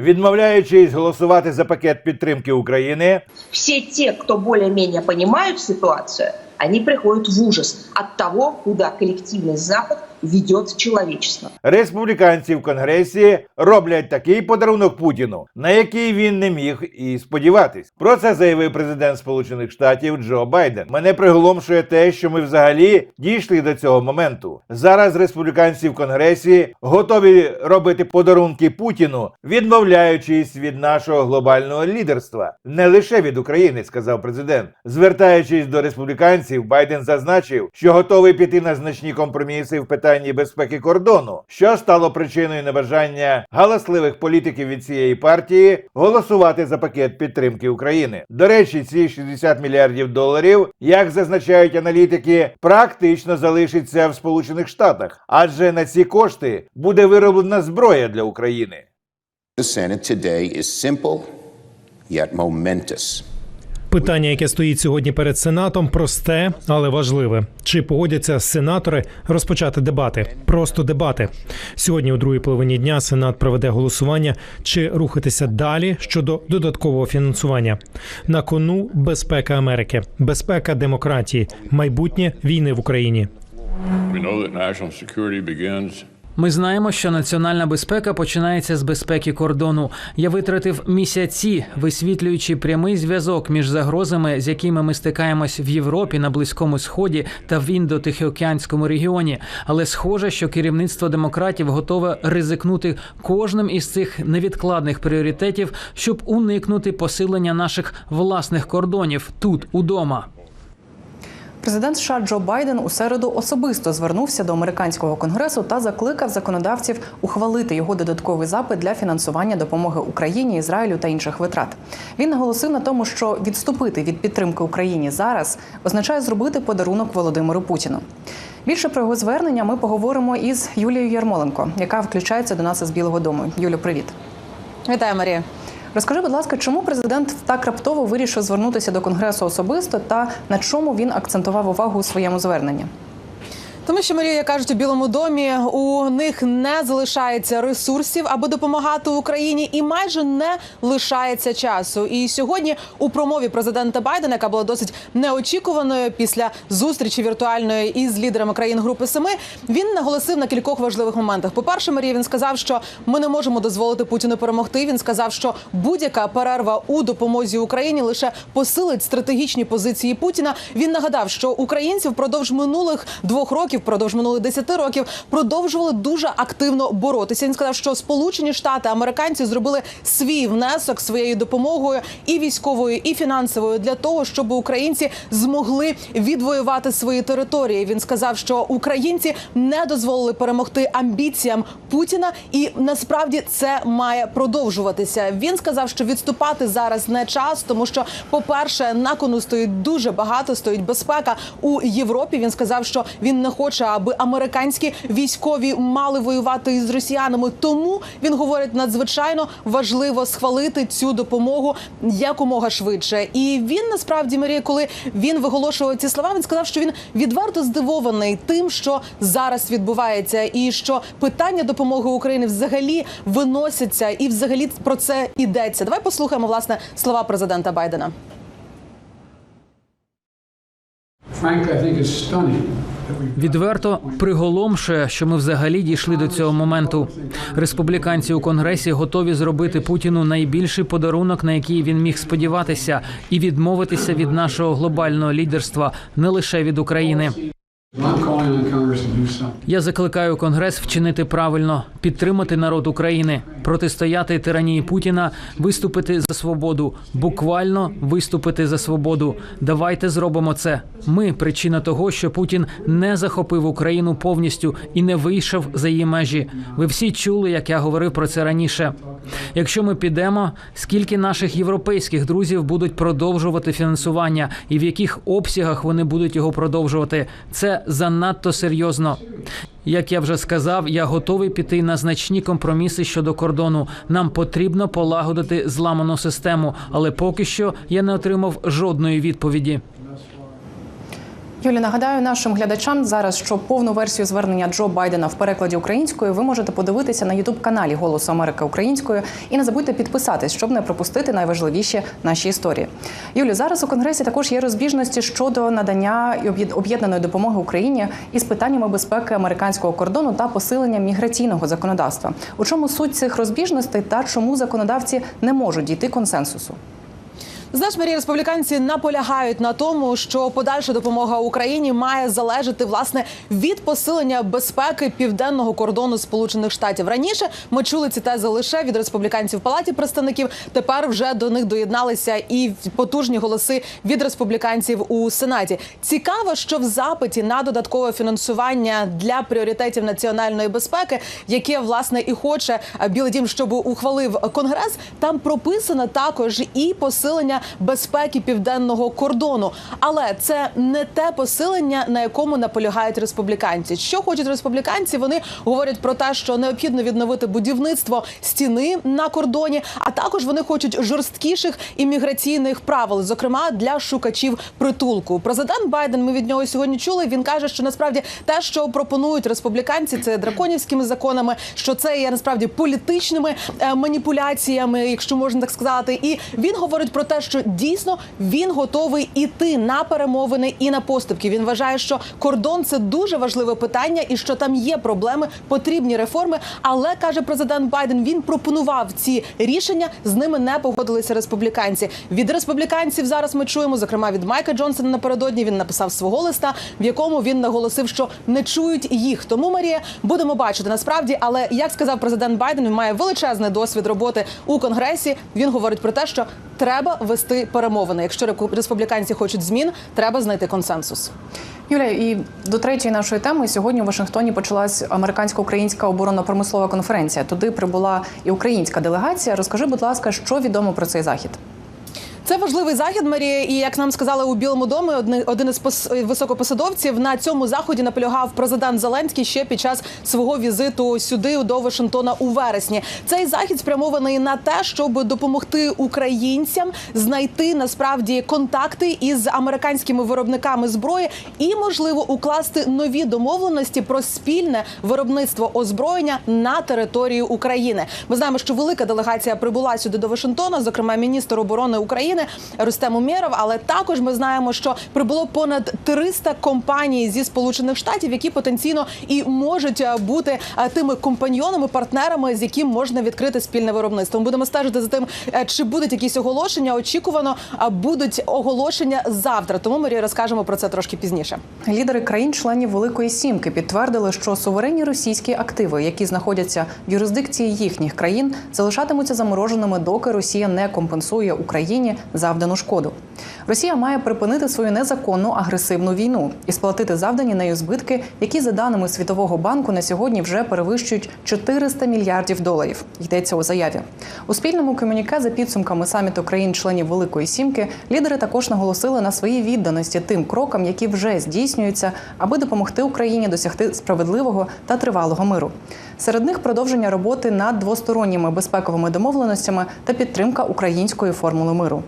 Відмовляючись голосувати за пакет підтримки України, Всі ті, хто більш-менш понимают ситуацію, вони приходять в ужас від того, куда колективний Запад ведет человечество. республіканці в Конгресі роблять такий подарунок Путіну, на який він не міг і сподіватись. Про це заявив президент Сполучених Штатів Джо Байден. Мене приголомшує те, що ми взагалі дійшли до цього моменту. Зараз республіканці в Конгресі готові робити подарунки Путіну, відмовляючись від нашого глобального лідерства, не лише від України, сказав президент. Звертаючись до республіканців, Байден зазначив, що готовий піти на значні компроміси в питанні безпеки кордону, що стало причиною небажання галасливих політиків від цієї партії голосувати за пакет підтримки України. До речі, ці 60 мільярдів доларів, як зазначають аналітики, практично залишиться в Сполучених Штатах, адже на ці кошти буде вироблена зброя для України. The Senate today is simple yet momentous. Питання, яке стоїть сьогодні перед сенатом, просте, але важливе. Чи погодяться сенатори розпочати дебати? Просто дебати. Сьогодні, у другій половині дня, сенат проведе голосування, чи рухатися далі щодо додаткового фінансування. На кону безпека Америки, безпека демократії, майбутнє війни в Україні. Ми знаємо, що національна безпека починається з безпеки кордону. Я витратив місяці, висвітлюючи прямий зв'язок між загрозами, з якими ми стикаємось в Європі, на Близькому Сході та в індо-тихоокеанському регіоні. Але схоже, що керівництво демократів готове ризикнути кожним із цих невідкладних пріоритетів, щоб уникнути посилення наших власних кордонів тут, удома. Президент США Джо Байден у середу особисто звернувся до американського конгресу та закликав законодавців ухвалити його додатковий запит для фінансування допомоги Україні, Ізраїлю та інших витрат. Він наголосив на тому, що відступити від підтримки Україні зараз означає зробити подарунок Володимиру Путіну. Більше про його звернення ми поговоримо із Юлією Ярмоленко, яка включається до нас із Білого Дому. Юлю, привіт. Вітаю, Марія. Розкажи, будь ласка, чому президент так раптово вирішив звернутися до конгресу особисто та на чому він акцентував увагу у своєму зверненні? Тому що Марія кажуть у Білому домі, у них не залишається ресурсів, аби допомагати Україні, і майже не лишається часу. І сьогодні у промові президента Байдена, яка була досить неочікуваною після зустрічі віртуальної із лідерами країн Групи Семи, він наголосив на кількох важливих моментах. По перше, Марія він сказав, що ми не можемо дозволити Путіну перемогти. Він сказав, що будь-яка перерва у допомозі Україні лише посилить стратегічні позиції Путіна. Він нагадав, що українці впродовж минулих двох років, впродовж минулих десяти років, продовжували дуже активно боротися. Він сказав, що Сполучені Штати американці зробили свій внесок своєю допомогою і військовою, і фінансовою для того, щоб українці змогли відвоювати свої території. Він сказав, що українці не дозволили перемогти амбіціям Путіна, і насправді це має продовжуватися. Він сказав, що відступати зараз не час, тому що, по-перше, на кону стоїть дуже багато, стоїть безпека у Європі. Він сказав, що він не аби американські військові мали воювати із росіянами. Тому він говорить надзвичайно важливо схвалити цю допомогу якомога швидше. І він насправді Марія, коли він виголошував ці слова, він сказав, що він відверто здивований тим, що зараз відбувається, і що питання допомоги Україні взагалі виносяться, і взагалі про це йдеться. Давай послухаємо власне слова президента Байдена. frankly, I think it's stunning Відверто приголомшує, що ми взагалі дійшли до цього моменту. Республіканці у конгресі готові зробити Путіну найбільший подарунок, на який він міг сподіватися, і відмовитися від нашого глобального лідерства не лише від України. Я закликаю Конгрес вчинити правильно, підтримати народ України, протистояти тиранії Путіна, виступити за свободу, буквально виступити за свободу. Давайте зробимо це. Ми причина того, що Путін не захопив Україну повністю і не вийшов за її межі. Ви всі чули, як я говорив про це раніше. Якщо ми підемо, скільки наших європейських друзів будуть продовжувати фінансування, і в яких обсягах вони будуть його продовжувати, це занадто серйозно. Як я вже сказав, я готовий піти на значні компроміси щодо кордону. Нам потрібно полагодити зламану систему, але поки що я не отримав жодної відповіді. Юлі, нагадаю нашим глядачам зараз, що повну версію звернення Джо Байдена в перекладі українською ви можете подивитися на ютуб каналі Голосу Америки українською і не забудьте підписатись, щоб не пропустити найважливіші наші історії. Юлі, зараз у конгресі також є розбіжності щодо надання об'єднаної допомоги Україні із питаннями безпеки американського кордону та посилення міграційного законодавства. У чому суть цих розбіжностей та чому законодавці не можуть дійти консенсусу? Знаєш, Марія, республіканці наполягають на тому, що подальша допомога Україні має залежати власне від посилення безпеки південного кордону Сполучених Штатів. Раніше ми чули ці тези лише від республіканців в палаті представників. Тепер вже до них доєдналися і потужні голоси від республіканців у сенаті. Цікаво, що в запиті на додаткове фінансування для пріоритетів національної безпеки, яке власне і хоче Білий Дім, щоб ухвалив конгрес, там прописано також і посилення безпеки південного кордону. Але це не те посилення, на якому наполягають республіканці. Що хочуть республіканці? Вони говорять про те, що необхідно відновити будівництво стіни на кордоні, а також вони хочуть жорсткіших імміграційних правил, зокрема для шукачів притулку. Президент Байден, ми від нього сьогодні чули. Він каже, що насправді те, що пропонують республіканці, це драконівськими законами, що це є насправді політичними е, маніпуляціями, якщо можна так сказати. І він говорить про те, що дійсно він готовий іти на перемовини і на поступки. Він вважає, що кордон це дуже важливе питання, і що там є проблеми, потрібні реформи. Але каже президент Байден, він пропонував ці рішення. З ними не погодилися республіканці. Від республіканців зараз ми чуємо, зокрема від Майка Джонсона напередодні. Він написав свого листа, в якому він наголосив, що не чують їх. Тому Марія будемо бачити насправді. Але як сказав президент Байден, він має величезний досвід роботи у конгресі. Він говорить про те, що треба вести перемовини. Якщо республіканці хочуть змін, треба знайти консенсус. Юля, і до третьої нашої теми сьогодні у Вашингтоні почалась американсько-українська оборонно-промислова конференція. Туди прибула і українська делегація. Розкажи, будь ласка, що відомо про цей захід? Це важливий захід, Марія. І як нам сказали у Білому домі, один із пос- високопосадовців на цьому заході наполягав президент Зеленський ще під час свого візиту сюди до Вашингтона у вересні. Цей захід спрямований на те, щоб допомогти українцям знайти насправді контакти із американськими виробниками зброї і, можливо, укласти нові домовленості про спільне виробництво озброєння на території України. Ми знаємо, що велика делегація прибула сюди до Вашингтона, зокрема міністр оборони України Рустем Умєров. Але також ми знаємо, що прибуло понад 300 компаній зі сполучених штатів, які потенційно і можуть е, бути е, тими компаньйонами, партнерами, з яким можна відкрити спільне виробництво. Ми будемо стежити за тим, е, чи будуть якісь оголошення. Очікувано будуть оголошення завтра. Тому ми розкажемо про це трошки пізніше. Лідери країн-членів Великої Сімки підтвердили, що суверенні російські активи, які знаходяться в юрисдикції їхніх країн, залишатимуться замороженими, доки Росія не компенсує Україні завдану шкоду. Росія має припинити свою незаконну агресивну війну і сплатити завдані нею збитки, які за даними Світового банку на сьогодні вже перевищують 400 мільярдів доларів. Йдеться у заяві. У спільному комюніке за підсумками саміту країн-членів Великої Сімки лідери також наголосили на своїй відданості тим крокам, які вже здійснюються, аби допомогти Україні досягти справедливого та тривалого миру. Серед них продовження роботи над двосторонніми безпековими домовленостями та підтримка української формули миру.